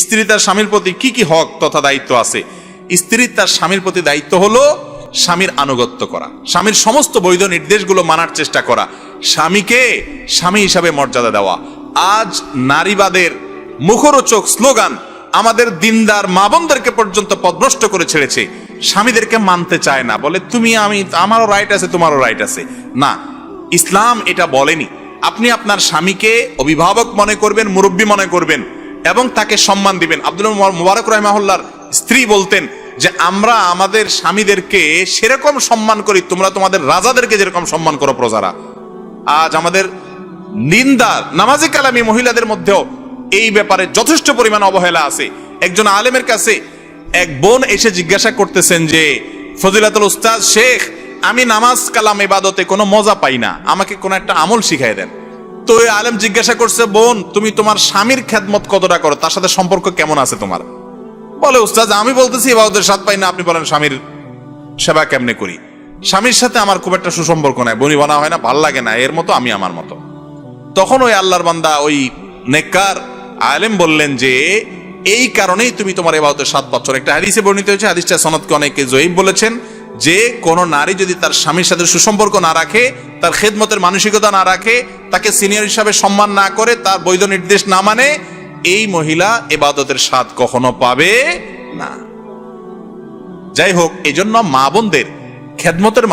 স্ত্রী তার স্বামীর প্রতি কি কি হক তথা দায়িত্ব আছে? স্ত্রীর তার স্বামীর প্রতি দায়িত্ব হলো স্বামীর আনুগত্য করা, স্বামীর সমস্ত বৈধ নির্দেশগুলো মানার চেষ্টা করা, স্বামীকে স্বামী হিসাবে মর্যাদা দেওয়া। আজ নারীবাদের মুখরোচক স্লোগান, আমাদের দিনদার মা বোনদেরকে পর্যন্ত পদভ্রষ্ট করে ছেড়েছে। স্বামীদেরকে মানতে চায় না, বলে, তুমি আমি, আমারও রাইট আছে, তোমারও রাইট আছে। না, ইসলাম এটা বলেনি। আপনি আপনার স্বামীকে অভিভাবক মনে করবেন, মুরব্বী মনে করবেন। এবং তাকে সম্মান দিবেন। আব্দুল মুবারক রহমাহুল্লার স্ত্রী বলতেন যে, আমরা আমাদের স্বামীদেরকে সেরকম সম্মান করি, তোমরা তোমাদের রাজাদেরকে যেরকম সম্মান করো প্রজারা। আজ আমাদের নিন্দা, নামাজি কালামী মহিলাদের মধ্যেও এই ব্যাপারে যথেষ্ট পরিমাণ অবহেলা আছে। একজন আলেমের কাছে এক বোন এসে জিজ্ঞাসা করতেছেন যে, ফজিলাতুল উস্তাদ শেখ, আমি নামাজ কালাম ইবাদতে কোনো মজা পাই না। আমাকে কোনো একটা আমল শিখাই দেন। তো ওই আলেম জিজ্ঞাসা করছে, বোন, তুমি তোমার স্বামীর খেদমত কতটা করো? তার সাথে সম্পর্ক কেমন আছে তোমার? বলে, উস্তাদ, আমি বলতেছি, ইবাদতের স্বাদ পাই না। আপনি বলেন, স্বামীর সেবা কেমনে করি? স্বামীর সাথে আমার খুব একটা সুসম্পর্ক নাই। বনি বানা হয় না, ভালো লাগে না। এর মতো আমি আমার মতো। তখন ওই আল্লাহর বান্দা, ওই নেককার আলেম বললেন যে, এই কারণেই তুমি তোমার এবাদতের সাত বছর একটা হাদিসে বর্ণিত হয়েছে, হাদিসটা সনদকে অনেকে জয়ীব বলেছেন। যে কোন নারী যদি তার স্বামীর সাথে সুসম্পর্ক না রাখে, তার খেদমতের মানসিকতা না রাখে, তাকে সিনিয়র হিসাবে সম্মান না করে, তার বৈধ নির্দেশ না মানে এই মহিলা এবাদতের স্বাদ কখনো পাবে না। যাই হোক এই জন্য মা বোনদের খেদমতের